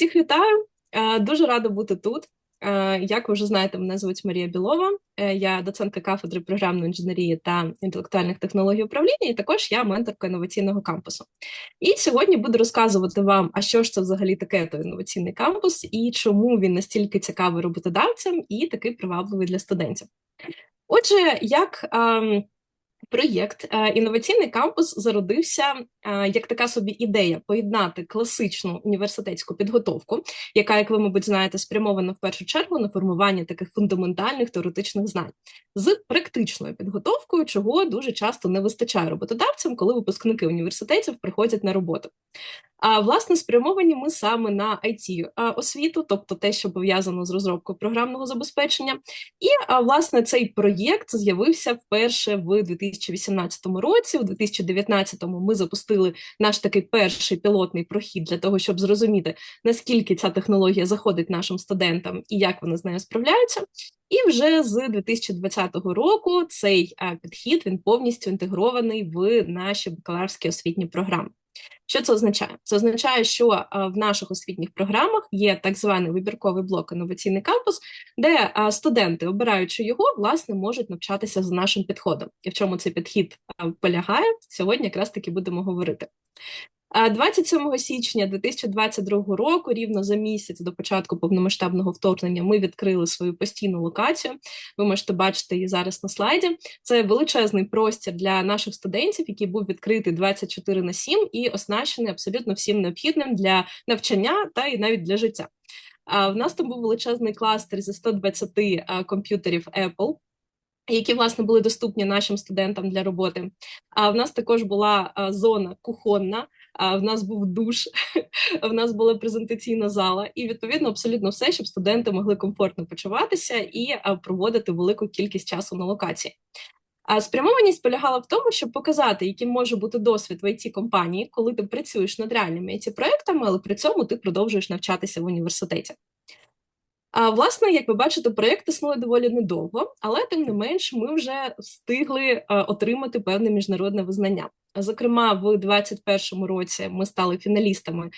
Всіх вітаю, дуже рада бути тут. Як ви вже знаєте, мене звуть Марія Білова, е, я доцентка кафедри програмної інженерії та інтелектуальних технологій управління, і також я менторка інноваційного кампусу. І сьогодні буду розказувати вам, а що ж це взагалі таке той інноваційний кампус, і чому він настільки цікавий роботодавцям і такий привабливий для студентів. Отже, як Проєкт е, інноваційний кампус зародився е, як така собі ідея поєднати класичну університетську підготовку, яка, як ви, мабуть, знаєте, спрямована в першу чергу на формування таких фундаментальних теоретичних знань, з практичною підготовкою, чого дуже часто не вистачає роботодавцям, коли випускники університетів приходять на роботу. А власне спрямовані ми саме на it освіту, тобто те, що пов'язано з розробкою програмного забезпечення. І власне цей проєкт з'явився вперше в 2018 році. У 2019-му ми запустили наш такий перший пілотний прохід для того, щоб зрозуміти наскільки ця технологія заходить нашим студентам і як вони з нею справляються. І вже з 2020 року цей підхід він повністю інтегрований в наші бакалаврські освітні програми. Що це означає? Це означає, що в наших освітніх програмах є так званий вибірковий блок інноваційний кампус, де студенти, обираючи його, власне можуть навчатися за нашим підходом. І в чому цей підхід полягає сьогодні, якраз таки будемо говорити. 27 січня 2022 року, рівно за місяць до початку повномасштабного вторгнення, ми відкрили свою постійну локацію. Ви можете бачити її зараз на слайді. Це величезний простір для наших студентів, який був відкритий 24 на 7 і оснащений абсолютно всім необхідним для навчання та і навіть для життя. А в нас там був величезний кластер зі 120 комп'ютерів Apple. Які власне були доступні нашим студентам для роботи. А в нас також була зона кухонна, в нас був душ, в нас була презентаційна зала, і відповідно абсолютно все, щоб студенти могли комфортно почуватися і проводити велику кількість часу на локації. А спрямованість полягала в тому, щоб показати, яким може бути досвід в it компанії, коли ти працюєш над реальними it проектами але при цьому ти продовжуєш навчатися в університеті. А власне, як ви бачите, проєкт існує доволі недовго, але тим не менш, ми вже встигли отримати певне міжнародне визнання. Зокрема, в 2021 році ми стали фіналістами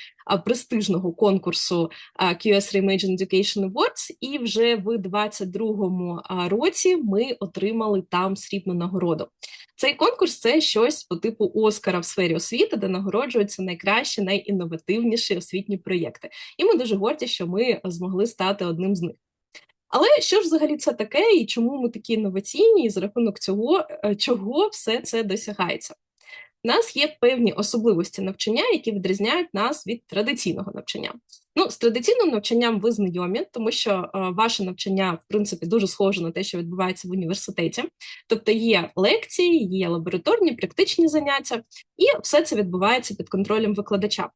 престижного конкурсу QS Reimagine Education Awards, і вже в 2022 році ми отримали там срібну нагороду. Цей конкурс це щось по типу Оскара в сфері освіти, де нагороджуються найкращі, найінновативніші освітні проєкти. І ми дуже горді, що ми змогли стати одним з них. Але що ж взагалі це таке, і чому ми такі інноваційні, і за рахунок цього, е, чого все це досягається? У нас є певні особливості навчання, які відрізняють нас від традиційного навчання. Ну, з традиційним навчанням ви знайомі, тому що е, ваше навчання, в принципі, дуже схоже на те, що відбувається в університеті. Тобто є лекції, є лабораторні, практичні заняття, і все це відбувається під контролем викладача.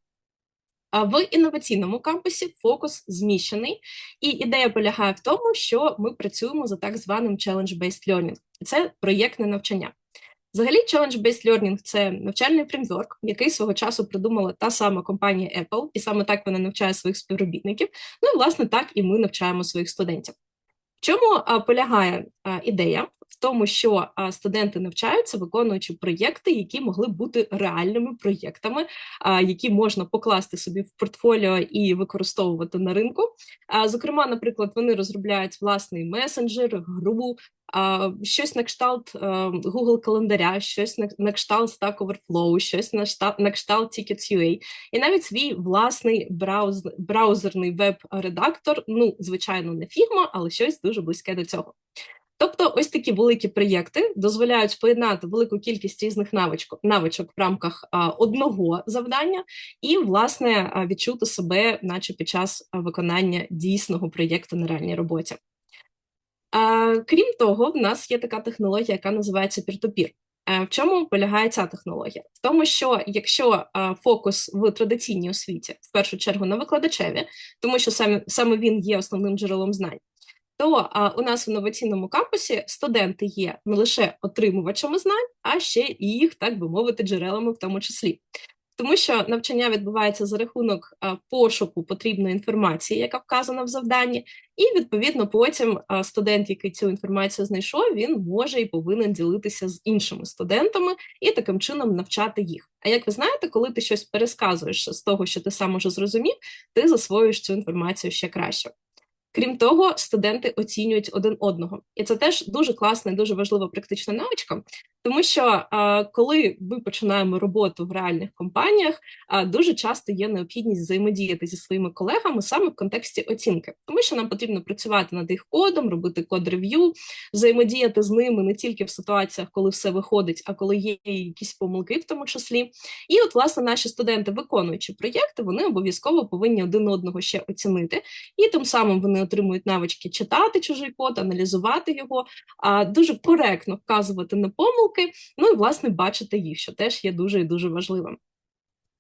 А в інноваційному кампусі фокус зміщений, і ідея полягає в тому, що ми працюємо за так званим challenge-based learning. Це проєктне навчання. Взагалі, Challenge-Based Learning – це навчальний фреймворк, який свого часу придумала та сама компанія Apple, і саме так вона навчає своїх співробітників. Ну і власне так і ми навчаємо своїх студентів. В чому полягає ідея? Тому, що студенти навчаються, виконуючи проєкти, які могли бути реальними проєктами, які можна покласти собі в портфоліо і використовувати на ринку. Зокрема, наприклад, вони розробляють власний месенджер, гру, щось на кшталт Google календаря, щось на кшталт Stack Overflow, щось на кшталт Tickets.ua, і навіть свій власний брауз, браузерний веб-редактор. Ну, звичайно, не Figma, але щось дуже близьке до цього. Тобто, ось такі великі проєкти дозволяють поєднати велику кількість різних навичок навичок в рамках одного завдання, і, власне, відчути себе, наче під час виконання дійсного проєкту на реальній роботі. Крім того, в нас є така технологія, яка називається. Е, в чому полягає ця технологія? В тому, що якщо фокус в традиційній освіті, в першу чергу на викладачеві, тому що саме саме він є основним джерелом знань, то а, у нас в інноваційному кампусі студенти є не лише отримувачами знань, а ще і їх, так би мовити, джерелами в тому числі. тому що навчання відбувається за рахунок пошуку потрібної інформації, яка вказана в завданні, і відповідно потім студент, який цю інформацію знайшов, він може і повинен ділитися з іншими студентами і таким чином навчати їх. А як ви знаєте, коли ти щось пересказуєш з того, що ти сам уже зрозумів, ти засвоюєш цю інформацію ще краще. Крім того, студенти оцінюють один одного, і це теж дуже класна дуже важлива практична навичка, тому що коли ми починаємо роботу в реальних компаніях, дуже часто є необхідність взаємодіяти зі своїми колегами саме в контексті оцінки, тому що нам потрібно працювати над їх кодом, робити код-рев'ю, взаємодіяти з ними не тільки в ситуаціях, коли все виходить, а коли є якісь помилки, в тому числі. І от, власне, наші студенти, виконуючи проєкти, вони обов'язково повинні один одного ще оцінити, і тим самим вони отримують навички читати чужий код, аналізувати його, дуже коректно вказувати на помилки, ну і власне бачити їх, що теж є дуже і дуже важливим.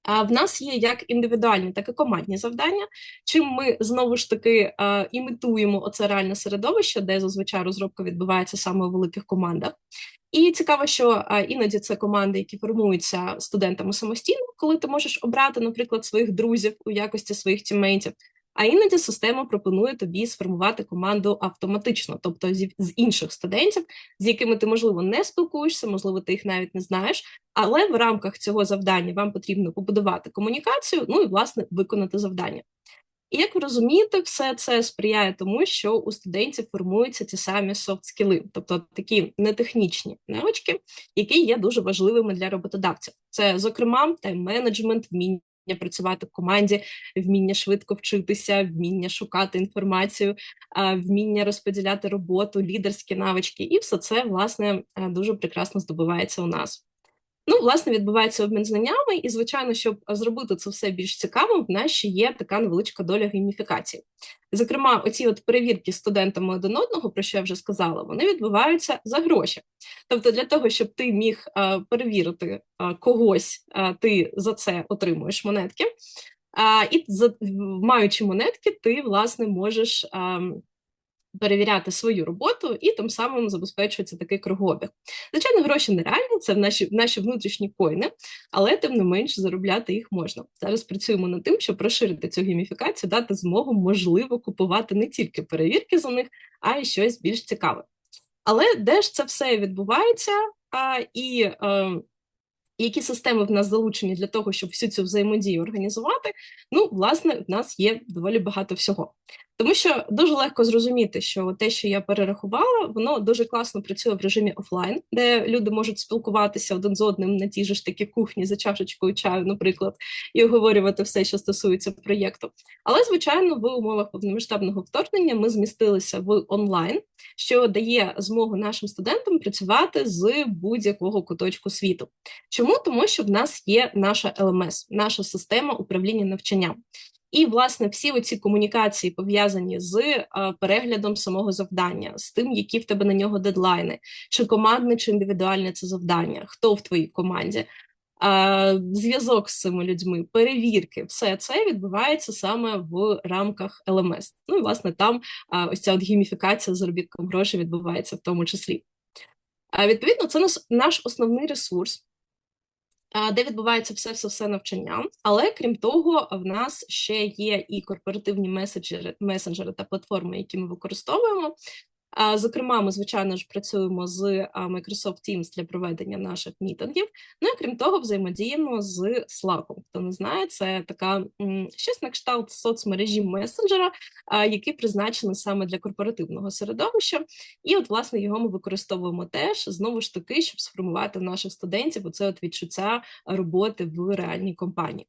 А в нас є як індивідуальні, так і командні завдання. Чим ми знову ж таки імітуємо оце реальне середовище, де зазвичай розробка відбувається саме у великих командах. І цікаво, що іноді це команди, які формуються студентами самостійно, коли ти можеш обрати, наприклад, своїх друзів у якості своїх тіммейтів. А іноді система пропонує тобі сформувати команду автоматично, тобто з, інших студентів, з якими ти, можливо, не спілкуєшся, можливо, ти їх навіть не знаєш. Але в рамках цього завдання вам потрібно побудувати комунікацію, ну і власне виконати завдання. І як ви розумієте, все це сприяє тому, що у студентів формуються ті самі софт-скіли, тобто такі нетехнічні навички, які є дуже важливими для роботодавців. Це, зокрема, тайм-менеджмент, вміння працювати в команді, вміння швидко вчитися, вміння шукати інформацію, вміння розподіляти роботу, лідерські навички, і все це власне дуже прекрасно здобувається у нас. Ну, власне, відбувається обмін знаннями, і, звичайно, щоб зробити це все більш цікавим, в нас ще є така невеличка доля гейміфікації. Зокрема, оці от перевірки студентами один одного, про що я вже сказала, вони відбуваються за гроші. Тобто, для того, щоб ти міг а, перевірити а, когось, а, ти за це отримуєш монетки. І за маючи монетки, ти власне можеш. А, перевіряти свою роботу і тим самим забезпечується такий кругообіг. Звичайно, гроші нереальні, це в наші наші внутрішні коїни, але тим не менш заробляти їх можна. Зараз працюємо над тим, щоб розширити цю гейміфікацію, дати змогу можливо купувати не тільки перевірки за них, а й щось більш цікаве. Але де ж це все відбувається? А, І е, які системи в нас залучені для того, щоб всю цю взаємодію організувати? Ну, власне, в нас є доволі багато всього. Тому що дуже легко зрозуміти, що те, що я перерахувала, воно дуже класно працює в режимі офлайн, де люди можуть спілкуватися один з одним на тій ж такі кухні за чашечкою чаю, наприклад, і оговорювати все, що стосується проєкту. Але, звичайно, в умовах повномасштабного вторгнення ми змістилися в онлайн, що дає змогу нашим студентам працювати з будь-якого куточку світу. Чому тому, що в нас є наша ЛМС, наша система управління навчанням. І, власне, всі оці комунікації пов'язані з а, переглядом самого завдання, з тим, які в тебе на нього дедлайни, чи командне, чи індивідуальне це завдання, хто в твоїй команді, а, зв'язок з цими людьми, перевірки, все це відбувається саме в рамках ЛМС. Ну і власне там а, ось ця от гіміфікація заробітком грошей відбувається в тому числі. Відповідно, це наш основний ресурс де відбувається все все все навчання. Але крім того, в нас ще є і корпоративні меседжери, месенджери та платформи, які ми використовуємо. Зокрема, ми, звичайно ж, працюємо з Microsoft Teams для проведення наших мітингів. Ну і крім того, взаємодіємо з Slack. Хто не знає, це така щось на кшталт соцмережі месенджера, який призначений саме для корпоративного середовища. І, от, власне, його ми використовуємо теж знову ж таки, щоб сформувати наших студентів оце от відчуття роботи в реальній компанії.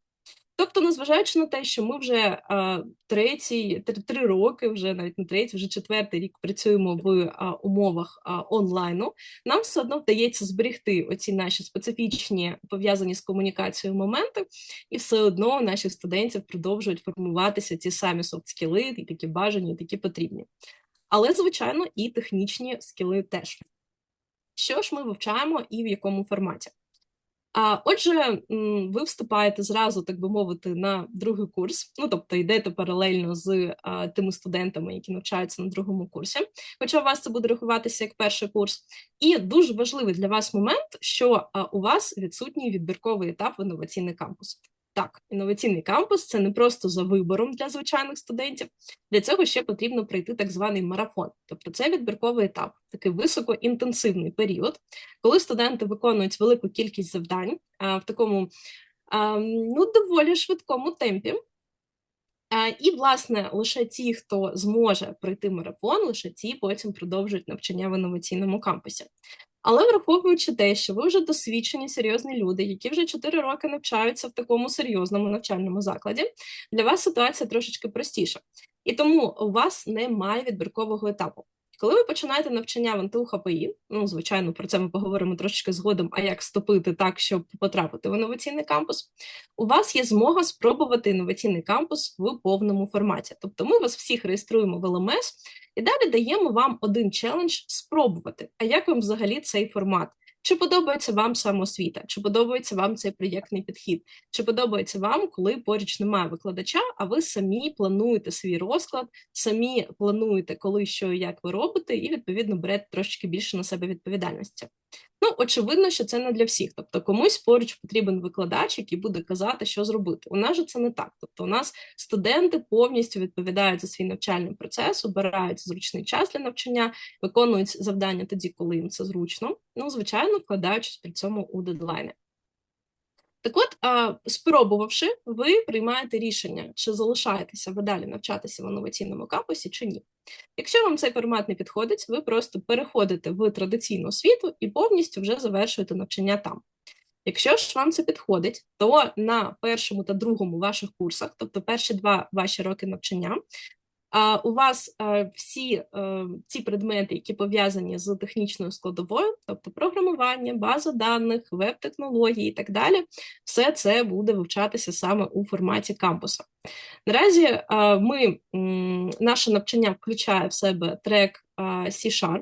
Тобто, незважаючи на те, що ми вже а, третій, три роки, вже навіть не третій, вже четвертий рік працюємо в а, умовах а, онлайну, нам все одно вдається зберегти оці наші специфічні пов'язані з комунікацією моменти, і все одно наших студентів продовжують формуватися ті самі софт-скіли, і такі бажані, і такі потрібні. Але, звичайно, і технічні скіли теж. Що ж ми вивчаємо і в якому форматі? Отже, ви вступаєте зразу, так би мовити, на другий курс. Ну тобто йдете паралельно з тими студентами, які навчаються на другому курсі. Хоча у вас це буде рахуватися як перший курс, і дуже важливий для вас момент, що у вас відсутній відбірковий етап в інноваційний кампус. Так, інноваційний кампус це не просто за вибором для звичайних студентів. Для цього ще потрібно пройти так званий марафон. Тобто це відбірковий етап, такий високоінтенсивний період, коли студенти виконують велику кількість завдань а, в такому а, ну, доволі швидкому темпі. І, власне, лише ті, хто зможе пройти марафон, лише ті потім продовжують навчання в інноваційному кампусі. Але враховуючи те, що ви вже досвідчені серйозні люди, які вже 4 роки навчаються в такому серйозному навчальному закладі, для вас ситуація трошечки простіша. І тому у вас немає відбіркового етапу. Коли ви починаєте навчання в НТУ ну звичайно, про це ми поговоримо трошечки згодом, а як стопити так, щоб потрапити в інноваційний кампус, у вас є змога спробувати інноваційний кампус в повному форматі. Тобто ми вас всіх реєструємо в ЛМС і далі даємо вам один челендж спробувати. А як вам взагалі цей формат? Чи подобається вам самоосвіта? Чи подобається вам цей проєктний підхід? Чи подобається вам, коли поруч немає викладача, а ви самі плануєте свій розклад, самі плануєте, коли що і як ви робите, і відповідно берете трошки більше на себе відповідальності? Ну, очевидно, що це не для всіх. Тобто, комусь поруч потрібен викладач, який буде казати, що зробити. У нас же це не так. Тобто, у нас студенти повністю відповідають за свій навчальний процес, обирають зручний час для навчання, виконують завдання тоді, коли їм це зручно. Ну, звичайно, вкладаючись при цьому у дедлайни. Так от, спробувавши, ви приймаєте рішення, чи залишаєтеся ви далі навчатися в інноваційному кампусі, чи ні. Якщо вам цей формат не підходить, ви просто переходите в традиційну освіту і повністю вже завершуєте навчання там. Якщо ж вам це підходить, то на першому та другому ваших курсах, тобто перші два ваші роки навчання, у вас всі ці предмети, які пов'язані з технічною складовою, тобто програмування, база даних, веб-технології і так далі, все це буде вивчатися саме у форматі кампуса. Наразі ми наше навчання включає в себе трек C-Sharp,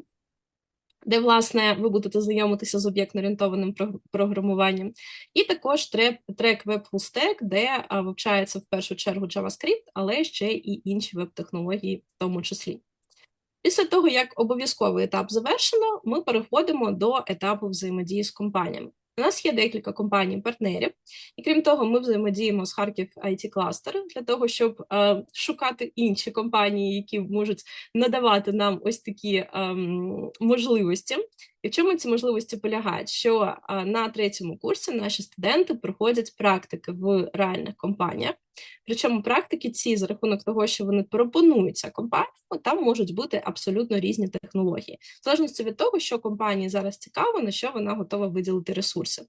де, власне, ви будете знайомитися з об'єктно-орієнтованим програмуванням, і також трек, Web Full Stack, де вивчається в першу чергу JavaScript, але ще і інші веб-технології в тому числі. Після того, як обов'язковий етап завершено, ми переходимо до етапу взаємодії з компаніями. У нас є декілька компаній-партнерів, і крім того, ми взаємодіємо з Харків it кластер для того, щоб е, шукати інші компанії, які можуть надавати нам ось такі е, можливості. І в чому ці можливості полягають? Що на третьому курсі наші студенти проходять практики в реальних компаніях. Причому практики ці за рахунок того, що вони пропонуються компаніям, там можуть бути абсолютно різні технології, в залежності від того, що компанії зараз цікаво, на що вона готова виділити ресурси.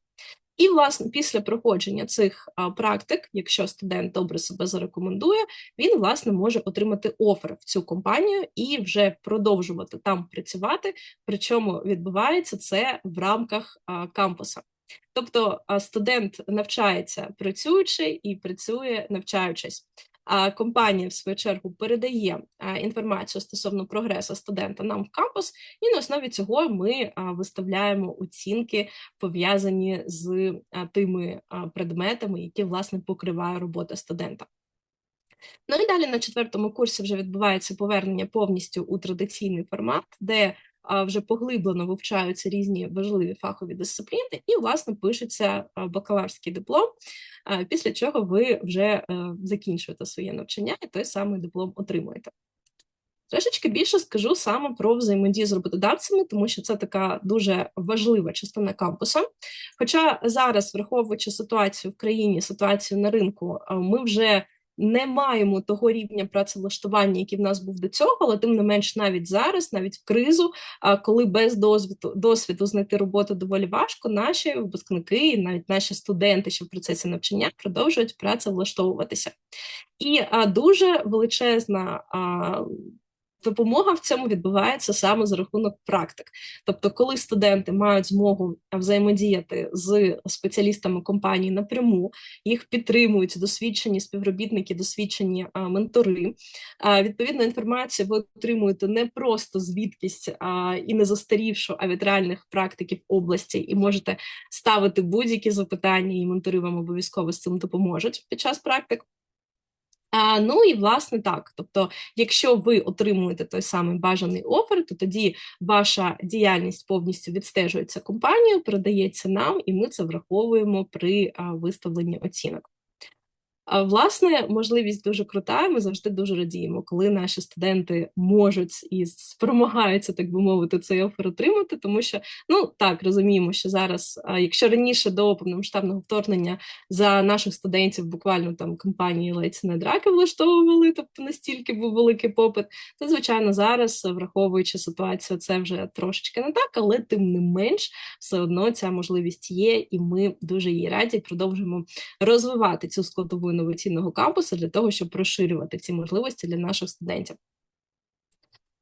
І, власне, після проходження цих практик, якщо студент добре себе зарекомендує, він власне може отримати офер в цю компанію і вже продовжувати там працювати. Причому відбувається це в рамках кампуса. Тобто студент навчається працюючи і працює навчаючись. Компанія, в свою чергу, передає інформацію стосовно прогресу студента нам в кампус, і на основі цього ми виставляємо оцінки, пов'язані з тими предметами, які власне покриває робота студента. Ну і далі на четвертому курсі вже відбувається повернення повністю у традиційний формат, де вже поглиблено вивчаються різні важливі фахові дисципліни, і, власне, пишеться бакалаврський диплом, після чого ви вже е, закінчуєте своє навчання і той самий диплом отримуєте. Трошечки більше скажу саме про взаємодію з роботодавцями, тому що це така дуже важлива частина кампуса. Хоча зараз, враховуючи ситуацію в країні, ситуацію на ринку, ми вже не маємо того рівня працевлаштування, який в нас був до цього, але тим не менш, навіть зараз, навіть в кризу, коли без досвіду досвіду знайти роботу доволі важко, наші випускники, навіть наші студенти, що в процесі навчання продовжують працевлаштовуватися. І дуже величезна допомога в цьому відбувається саме за рахунок практик. Тобто, коли студенти мають змогу взаємодіяти з спеціалістами компанії напряму, їх підтримують досвідчені співробітники, досвідчені а, ментори. А, Відповідно, інформацію ви отримуєте не просто звідкись а, і не застарівшу, а від реальних практиків області, і можете ставити будь-які запитання, і ментори вам обов'язково з цим допоможуть під час практик. А, Ну і власне так. Тобто, якщо ви отримуєте той самий бажаний офер, то тоді ваша діяльність повністю відстежується компанією, передається нам, і ми це враховуємо при виставленні оцінок. Власне, можливість дуже крута. Ми завжди дуже радіємо, коли наші студенти можуть і спромагаються, так би мовити, цей офер отримати, тому що ну так розуміємо, що зараз, якщо раніше до повномасштабного вторгнення за наших студентів буквально там компанії ледь не драки влаштовували, тобто настільки був великий попит, то звичайно зараз, враховуючи ситуацію, це вже трошечки не так, але тим не менш, все одно ця можливість є, і ми дуже її раді продовжуємо розвивати цю складову інноваційного кампусу для того, щоб розширювати ці можливості для наших студентів.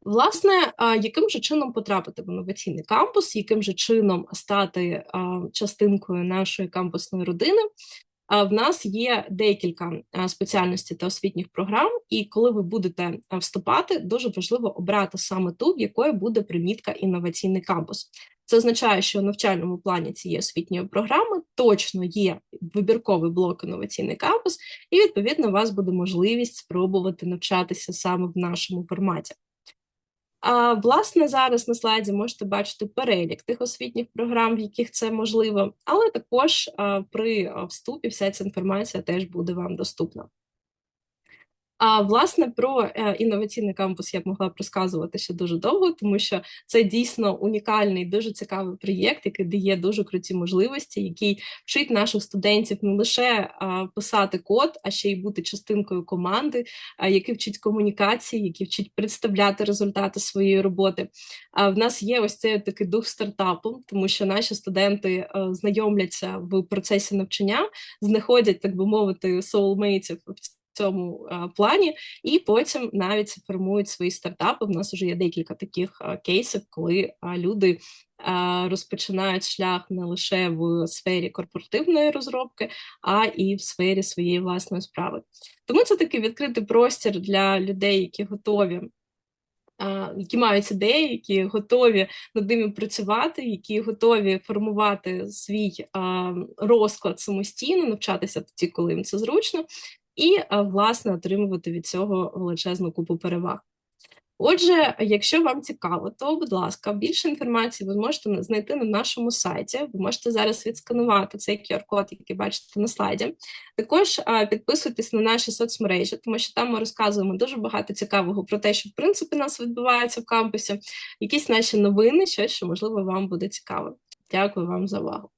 Власне, яким же чином потрапити в інноваційний кампус, яким же чином стати частинкою нашої кампусної родини? В нас є декілька спеціальностей та освітніх програм, і коли ви будете вступати, дуже важливо обрати саме ту, в якої буде примітка інноваційний кампус. Це означає, що в навчальному плані цієї освітньої програми точно є вибірковий блок інноваційний кампус, і відповідно у вас буде можливість спробувати навчатися саме в нашому форматі. А власне зараз на слайді можете бачити перелік тих освітніх програм, в яких це можливо, але також а, при вступі вся ця інформація теж буде вам доступна. А власне про е, інноваційний кампус я б могла б розказувати ще дуже довго, тому що це дійсно унікальний, дуже цікавий проєкт, який дає дуже круті можливості, який вчить наших студентів не лише писати код, а ще й бути частинкою команди, який вчить комунікації, який вчить представляти результати своєї роботи. А в нас є ось цей такий дух стартапу, тому що наші студенти е, знайомляться в процесі навчання, знаходять, так би мовити, soulmates цьому плані, і потім навіть формують свої стартапи. У нас вже є декілька таких кейсів, коли люди розпочинають шлях не лише в сфері корпоративної розробки, а і в сфері своєї власної справи. Тому це такий відкритий простір для людей, які готові. Які мають ідеї, які готові над ними працювати, які готові формувати свій розклад самостійно, навчатися тоді, коли їм це зручно, і, власне, отримувати від цього величезну купу переваг. Отже, якщо вам цікаво, то, будь ласка, більше інформації ви зможете знайти на нашому сайті. Ви можете зараз відсканувати цей QR-код, який бачите на слайді. Також підписуйтесь на наші соцмережі, тому що там ми розказуємо дуже багато цікавого про те, що в принципі нас відбувається в кампусі, якісь наші новини, щось що можливо вам буде цікаво. Дякую вам за увагу.